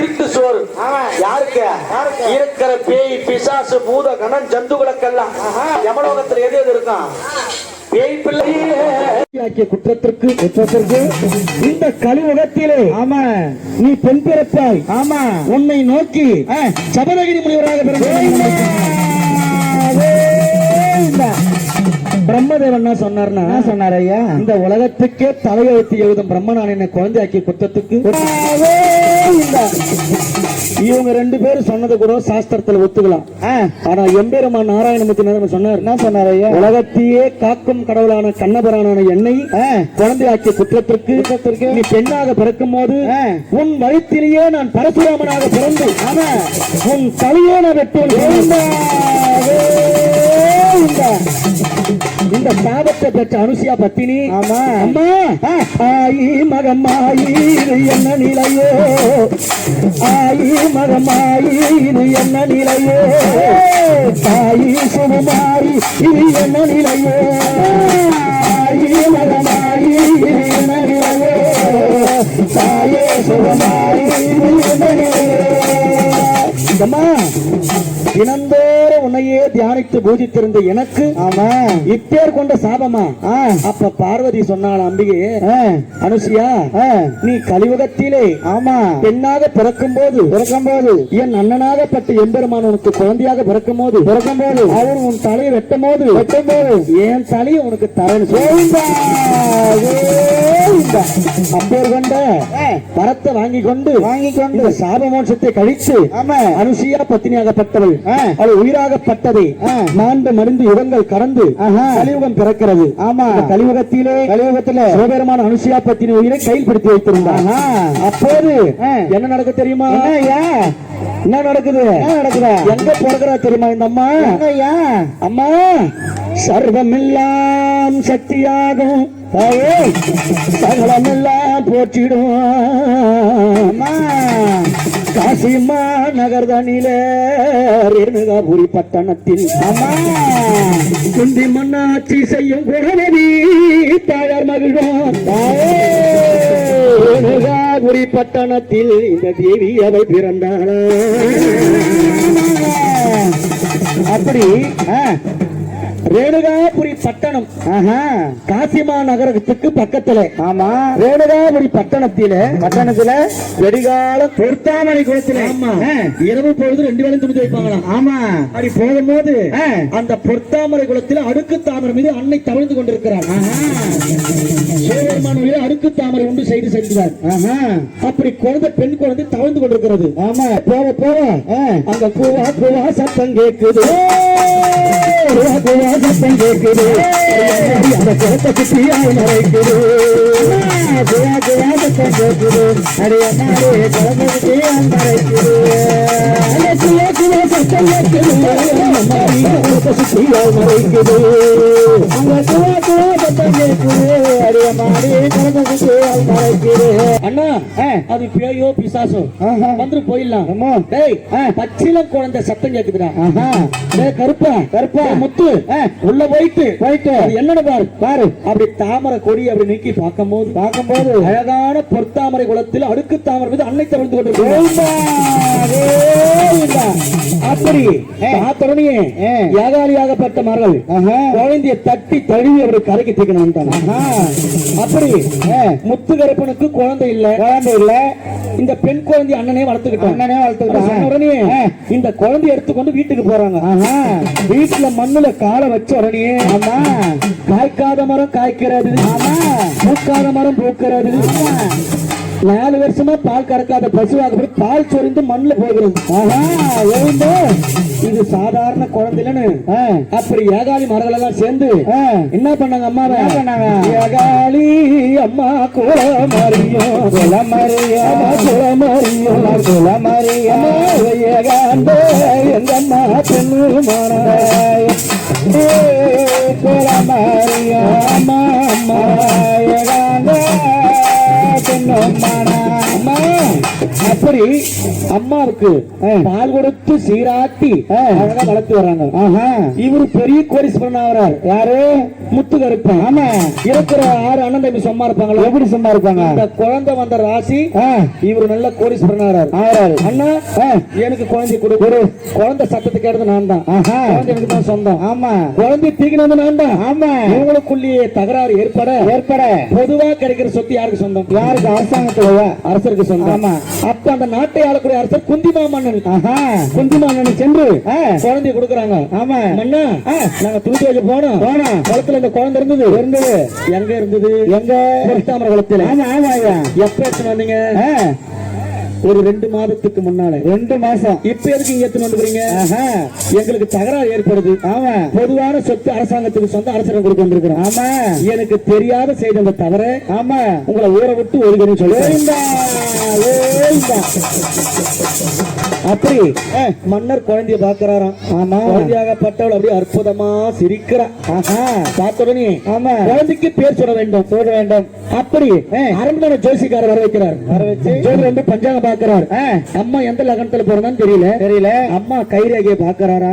திருட்டு சோறு. யாருக்கு? இருக்கிற பேய் பிசாசு பூத கணம் ஜந்துகளுக்கெல்லாம். யமலோகத்துல எது எது இருக்கும்? பேய் ஆக்கிய குற்றத்திற்கு குற்றத்திற்கு இந்த கலியுகத்திலே ஆமா நீ பெண் பிறப்பாய். ஆமா உன்னை நோக்கி சபதகிரி முனிவராக பிரம்மதேவன் சொன்னார்னா சொன்னார் ஐயா? இந்த உலகத்துக்கே தலையெழுத்து எழுதும் பிரம்மனான் என்னை குழந்தையாக்கி இவங்க ரெண்டு பேரும் சொன்னது கூட சாஸ்திரத்துல ஒத்துக்கலாம். ஆனா எம்பெருமான் நாராயணமூர்த்தி நேரம் சொன்னார். என்ன சொன்னார் உலகத்தையே காக்கும் கடவுளான கண்ணபரான என்னை குழந்தையாக்கிய குற்றத்திற்கு குற்றத்திற்கு? நீ பெண்ணாக பிறக்கும் போது உன் வயிற்றிலேயே நான் பரசுராமனாக பிறந்து உன் தலையே நான் வெட்டுவேன். இந்த சாபத்தை பெற்ற அனுசியா பத்தினி. ஆமா. அம்மா ஆயி மகமாயி இது என்ன நிலையோ? ஆயி மகமாயி இது என்ன நிலையோ? தாயி சுகுமாரி இது என்ன நிலையோ? ஆயி மகமாயி இது என்ன தினந்தோறும் உன்னையே தியானித்து பூஜித்திருந்த எனக்கு ஆமா. இப்பேர் கொண்ட சாபமா? அப்ப பார்வதி சொன்னாள் அம்பிகை அனுசியா நீ கலியுகத்திலே ஆமா. பெண்ணாக பிறக்கும் போது பிறக்கும் போது என் அண்ணனாகப்பட்ட எம்பெருமான் உனக்கு குழந்தையாக பிறக்கும் போது பிறக்கும் போது அவர் உன் தலையை வெட்டும் போது வெட்டும் போது என் தலையை உனக்கு தரேன் அப்பேர் கொண்ட வரத்தை வாங்கி கொண்டு வாங்கி கொண்டு சாப மோட்சத்தை கழித்து அனுசியா பத்தினியாகப்பட்டவள் அவள் உயிராகப்பட்டதை. மாண்டு மடிந்து யுகங்கள் கடந்து கலியுகம் பிறக்கிறது. ஆமா. கலியுகத்திலே கலியுகத்திலே சிவபெருமான அனுசியா பத்தினி உயிரை கையில் வைத்திருந்தார். அப்போது என்ன நடக்க தெரியுமா? என்ன நடக்குது? என்ன நடக்குது? எங்க பிறகுறா தெரியுமா இந்த அம்மா? அம்மா சர்வமெல்லாம் சக்தியாகும். தாயே, சகலமெல்லாம் போற்றிடும் அம்மா. காசிமா நகர்தனிலே ரேணுகாபுரி பட்டணத்தில் அம்மா குந்தி மன்னாட்சி செய்யும் குணவதி தாயார் மகிழும் ரேணுகாபுரி பட்டணத்தில் இந்த தேவி அவை பிறந்தாளா. அப்படி ரேணுகாபுரி பட்டணம். காசிமா நகரத்துக்கு பக்கத்துல. ஆமா. ரேணுகாபுரி பட்டணத்தில. பட்டணத்துல? வெடிகாலம் பொருத்தாமரை குளத்துல. ஆமா. இரவு பொழுது ரெண்டு வேலையும் துணி வைப்பாங்களாம் ஆமா. அப்படி போகும்போது அந்த பொருத்தாமரை குளத்தில் அடுக்கு தாமரை மீது அன்னை தவழ்ந்து கொண்டிருக்கிறார் மீது அடுக்கு தாமரை உண்டு செய்து சென்றார். அப்படி குழந்தை பெண் குழந்தை தவழ்ந்து கொண்டிருக்கிறது. ஆமா. போக போக அங்க கூவா கூவா சத்தம் சத்தம் கேக்குது அந்த குளத்தை சத்தம் அடைய மாறே குழந்தை சுற்றியால் மறைக்குது அந்த அண்ணா அது பேயோ பிசாசோ? வந்துட்டு போயிடலாம். டேய் பச்சிலம் குழந்தை சத்தம் கேக்குதுடா. டேய் கருப்பா கருப்பா. முத்து உள்ள போயிட்டு போயிட்டு. என்னன்னு பாரு. பாரு. அப்படி தாமரை கொடி அப்படி நீக்கி பார்க்கும்போது பார்க்கும்போது. அழகான பொற்தாமரை குளத்தில் அடுக்கு தாமரை மீது அன்னை தவிர்த்து கொண்டிருக்கிறார். அப்படி பார்த்தோடனே ஏகாலியாகப்பட்ட மகள் குழந்தைய தட்டி தழுவி அவர் கரைக்கு தீக்கணும் அப்படி முத்து கருப்பனுக்கு குழந்தை இல்ல. குழந்தை இல்ல. இந்த பெண் குழந்தை அண்ணனே வளர்த்துக்கிட்டான். அண்ணனே வளர்த்துக்கிட்டான். உடனே இந்த குழந்தைய எடுத்துக்கொண்டு வீட்டுக்கு போறாங்க. வீட்டுல மண்ணுல காலை வச்ச உடனே ஆமா. காய்க்காத மரம் காய்க்கிறது. ஆமா. பூக்காத மரம் பூக்கிறது. நாலு வருஷமா பால் கறக்காத பசுவாக போய் பால் சொரிந்து மண்ணுல போகிறது ஆஹா இது சாதாரண குழந்தைலன்னு. அப்படி ஏகாலி மரங்கள் எல்லாம் சேர்ந்து என்ன பண்ணாங்க அம்மா பண்ணாங்க? ஏகாலி அம்மா குளமரியும் குளமரியும் குளமரியும் குளமரியும் ஏகாண்டே எங்க அம்மா பெண்ணு குளமரியும் அம்மா அம்மா ஏகாண்டே மாடா அம்மா அப்படி அம்மாவுக்கு பால் கொடுத்து சீராட்டி அழகா வளர்த்து வர்றாங்க. இவரு பெரிய கோடீஸ்வரன் ஆகிறார். யாரு? முத்து கருப்பன். ஆமா. இருக்கிற ஆறு அண்ணன் தம்பி சும்மா இருப்பாங்களா? எப்படி சும்மா இருப்பாங்க? இந்த குழந்தை வந்த ராசி இவரு நல்ல கோடீஸ்வரன் ஆகிறார். ஆகிறாரு. அண்ணா எனக்கு குழந்தை கொடு. குழந்தை சத்தத்தை கேட்டது நான் தான். குழந்தை எனக்கு தான் சொந்தம். ஆமா. குழந்தை தீக்கினது நான் தான். ஆமா. இவங்களுக்குள்ளேயே தகராறு ஏற்பட ஏற்பட. பொதுவா கிடைக்கிற சொத்து யாருக்கு சொந்தம்? யாருக்கு? அரசாங்கத்துல அரசருக்கு சொந்தம். ஆமா. அப்ப அந்த நாட்டை ஆளக்கூடிய அரசர் குந்திமா மன்னன். குந்திமா மன்னன் சென்று குழந்தை கொடுக்குறாங்க. ஆமா. மன்னா நாங்க தூக்கி வைக்க போனோம். போனோம் குளத்துல இந்த குழந்தை இருந்தது. இருந்தது. எங்க இருந்தது? எங்க? தாமரை குளத்துல ஆமா ஆமா. எப்ப வந்தீங்க? ஒரு ரெண்டு மாதத்துக்கு முன்னால. ரெண்டு மாசம். இப்ப எதுக்கு இங்க எடுத்துன்னு வந்துக்கிறீங்க எங்களுக்கு தகராறு ஏற்படுது. ஆமா. பொதுவான சொத்து அரசாங்கத்துக்கு சொந்த அரசாங்கம் கொடுக்க வந்திருக்கிறோம். ஆமா. எனக்கு தெரியாத செய்த அந்த தவற ஆமா. உங்களை ஊரை விட்டு ஒதுக்கணும் சொல்லி அப்படி மன்னர் குழந்தைய பாக்குறாராம் ஆமா. குழந்தையாகப்பட்டவள் அப்படியே அற்புதமா சிரிக்கிறா. பார்த்த உடனே ஆமா. குழந்தைக்கு பேர் சொல்ல வேண்டும். சொல்ல வேண்டும். அப்படி அரண்மனை ஜோசிக்காரர் வர வைக்கிறார் வர வச்சு ரெண்டு பஞ்சாங்க பாக்குறார் அம்மா எந்த லக்னத்துல போறதான்னு தெரியல. தெரியல. அம்மா கைரேகையை பாக்குறாரா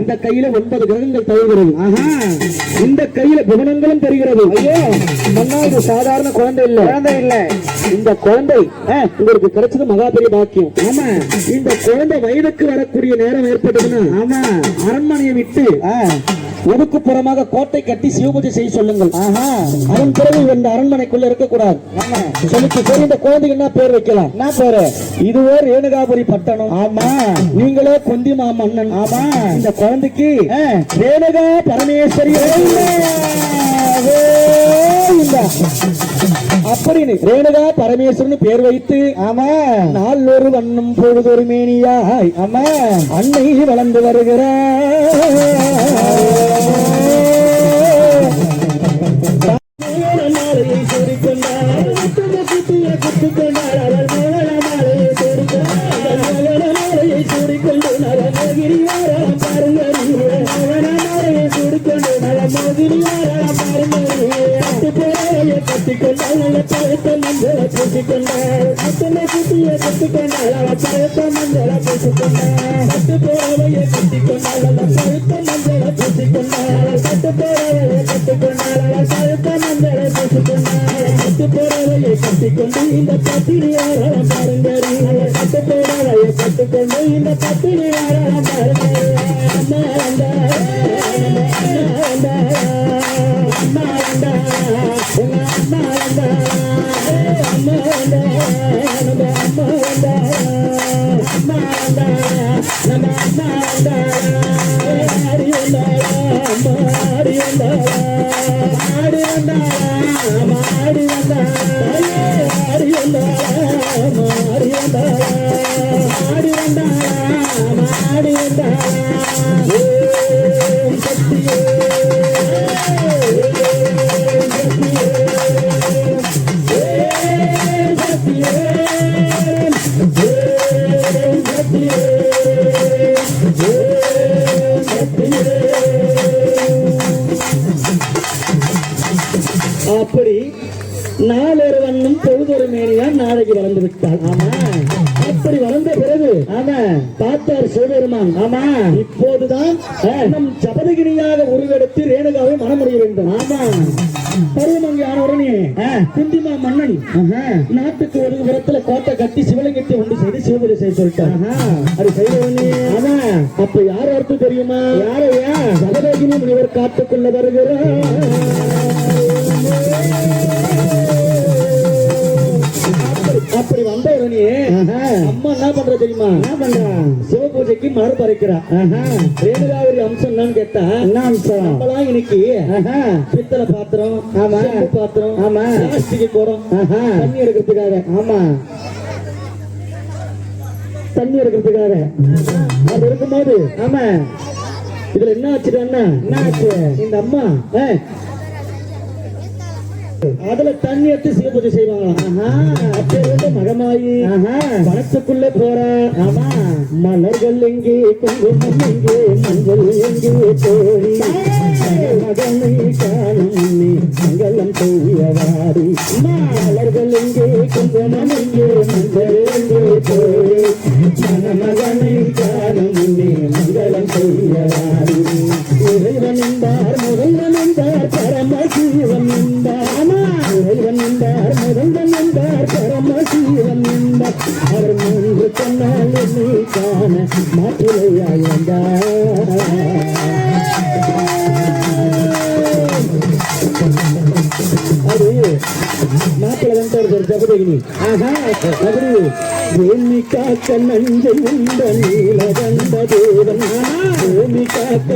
இந்த கையில ஒன்பது கிரகங்கள் தழுவுகிறது இந்த கையில புவனங்களும் தெரிகிறது. ஐயோ. சாதாரண குழந்தை இல்ல. குழந்தை இல்ல. இந்த குழந்தை உங்களுக்கு கிடைச்சது மகா பெரிய பாக்கியம். ஆமா. இந்த குழந்தை வயதுக்கு வரக்கூடிய நேரம் ஏற்பட்டதுன்னா ஆமா. அரண்மனையை விட்டு ஒதுக்குப்புறமாக கோட்டை கட்டி சிவபூஜை செய்ய சொல்லுங்கள். அதன் பிறகு இந்த அரண்மனைக்குள்ள இருக்கக்கூடாது. சொல்லிட்டு சரி இந்த குழந்தைக்கு என்ன பேர் வைக்கலாம்? என்ன பேரு? இதுவே ரேணுகாபுரி பட்டணம். ஆமா. நீங்களே குந்திமா மன்னன். ஆமா. இந்த குழந்தைக்கு ரேணுகா பரமேஸ்வரி அப்படின்னு ரேணுகா பரமேஸ்வரன் பேர் வைத்து ஆமா. நாளொரு வண்ணம் பொழுதொரு மேனியாய். ஆமா. அன்னை வளர்ந்து வருகிறார். சூடிக்கொண்டு நலமகிரி வாரம் பாருங்க பட்டு பேரையை கட்டிக்கொண்டால் நல்ல குட்டிய கட்டிக்கொண்டால் அவ பழுத்த மஞ்சள பூசிக்கொண்டார் பட்டு பேரவையை கட்டிக்கொண்டால் நல்ல பழுத்த மஞ்சள பூசிக்கொண்டார் பட்டு பேரவையை கட்டிக்கொண்டால் அவ பழுத்த மஞ்சள பூசிக்கொண்டார் பட்டு பேரவையை கட்டிக்கொண்டு இந்த பத்தினி ஆராடம் பாருங்க பட்டு பேரவையை கட்டிக்கொண்டு இந்த பத்தினி ஆராடம் பாருங்க அம்மா வந்தா அம்மா வந்தா அம்மா வந்தா உங்க அம்மா வந்தா அப்படி நாளொரு வண்ணம் பொழுதொரு மேனிதான் நாளைக்கு வளர்ந்து விட்டாள் ஆமா. அப்படி வளர்ந்த பிறகு ஆமா பார்த்தார் சிவபெருமான். ஆமா. இப்போதுதான் நம் ஜபதகிரியாக உருவெடுத்து ரேணுகாவை மனமுடிய வேண்டும். ஆமா. பருவமங்கி ஆன உடனே குந்திமா மன்னன் நாட்டுக்கு ஒரு புறத்துல கோட்டை கட்டி சிவலிங்கத்தை ஒன்று செய்து சிவபூஜை செய்ய சொல்லிட்டான் அது செய்த உடனே ஆமா. அப்ப யார் அர்த்தம் தெரியுமா? யாரையா? ஜபதகிரி முனிவர் காட்டுக்குள்ள வருகிறார். அப்படி வந்த உடனே அம்மா என்ன பண்ற தெரியுமா? என்ன பண்றா? சிவபூஜைக்கு மலர் பறிக்கிறா. ரேணுகாவரி அம்சம் என்னன்னு கேட்டா என்ன அம்சம்? நம்மளாம் இன்னைக்கு பித்தளை பாத்திரம் ஆமா. பாத்திரம் ஆமா. பிளாஸ்டிக் குடம் தண்ணி எடுக்கிறதுக்காக. ஆமா. தண்ணி எடுக்கிறதுக்காக. அது இருக்கும்போது ஆமா. இதுல என்ன ஆச்சுன்னா என்ன ஆச்சு? இந்த அம்மா அதுல தண்ணி எடுத்து சிவபூஜை செய்வாங்களாம். அப்பே வந்து மகமாயி வனத்துக்குள்ள போறா. ஆமா. மலர்கள் எங்கே குங்குமம் எங்கே மஞ்சள் எங்கே தோழி? மகனை காணும் மங்களம் தூயவாடி மலர்கள் எங்கே குங்குமம் எங்கே மஞ்சள் எங்கே தோழி? மணமகனை காணும் மங்களம் தூயவாடி இறைவன் என்பார் முதல்வன் என்பார் பரமசிவன் என்பார். இறைவன் என்பார் முதல்வன் என்பார் பரமசிவன் என்பார் அவர் மூன்று சொன்னால் என்னை காண மாப்பிள்ளையாய் அது ஜபதகினி ஆஹா பூமி காக்க நஞ்சை உண்ட நீலகண்ட தேவன். பூமி காக்க